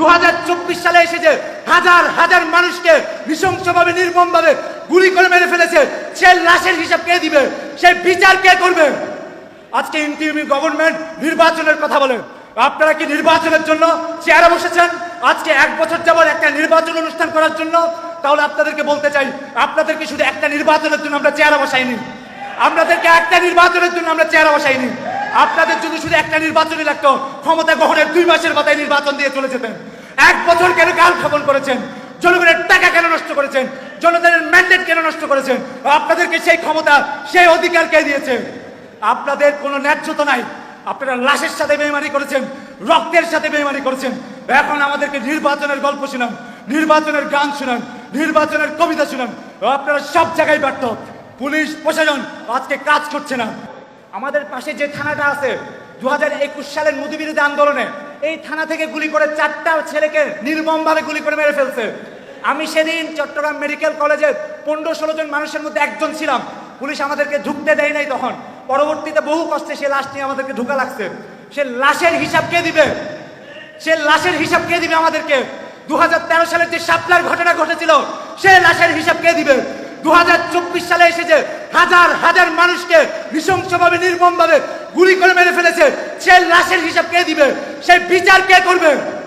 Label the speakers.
Speaker 1: দু হাজার চব্বিশ সালে এসে যে হাজার হাজার মানুষকে নৃশংসভাবে, নির্মমভাবে গুলি করে মেরে ফেলেছে সে লাশের হিসাব কে দিবে? সেই বিচার কে করবে? আজকে ইন্টিমি গভর্নমেন্ট নির্বাচনের কথা বলে। আপনারা কি নির্বাচনের জন্য চেয়ারে বসেছেন? আজকে এক বছর যাবত একটা নির্বাচন অনুষ্ঠান করার জন্য। তাহলে আপনাদেরকে বলতে চাই আপনাদেরকে শুধু একটা নির্বাচনের জন্য আমরা চেয়ারে বসাইনি? আপনাদেরকে একটা নির্বাচনের জন্য আমরা চেয়ারে বসাইনি। আপনাদের যদি শুধু একটা নির্বাচনই লাগতো, ক্ষমতা গ্রহণের দুই মাসের মাথায় নির্বাচন দিয়ে চলে যেতেন। এক বছর কেন কাল খাপন করেছেন? জনগণের টাকা কেন নষ্ট করেছেন? জনগণের ম্যান্ডেট কেন নষ্ট করেছেন? আপনাদেরকে সেই ক্ষমতা, সেই অধিকার কে দিয়েছে? আপনাদের কোনো ন্যায্যতা নাই। আপনারা লাশের সাথে বেইমানি করেছেন, রক্তের সাথে বেইমানি করেছেন। এখন আমাদেরকে নির্বাচনের গল্প শুনান, নির্বাচনের গান শুনান, নির্বাচনের কবিতা শুনান। আপনারা সব জায়গায় ব্যর্থ। পুলিশ, প্রশাসন আজকে কাজ করছে না। আমাদের পাশে যে থানাটা আছে দু হাজার একুশ সালের মোদী বিরোধী আন্দোলনে এই থানা থেকে গুলি করে চারটা ছেলেকে নির্মমভাবে গুলি করে মেরে ফেলছে। আমি সেদিন চট্টগ্রাম মেডিকেল কলেজে পনেরো ষোলো জন মানুষের মধ্যে একজন ছিলাম। পুলিশ আমাদেরকে ঢুকতে দেয় নাই তখন। পরবর্তীতে বহু কষ্টে সে লাশ নিয়ে আমাদেরকে ঢুকা লাগছে। সে লাশের হিসাব কে দিবে? সে লাশের হিসাব কে দিবে আমাদেরকে? দু হাজার তেরো সালের যে সাপলার ঘটনা ঘটেছিল, সে লাশের হিসাব কে দিবে? দু হাজার চব্বিশ সালে এসে যে হাজার হাজার মানুষকে নৃশংসভাবে, নির্মমভাবে গুলি করে মেরে ফেলেছে। সেই লাশের হিসাব কে দিবে? সেই বিচার কে করবে?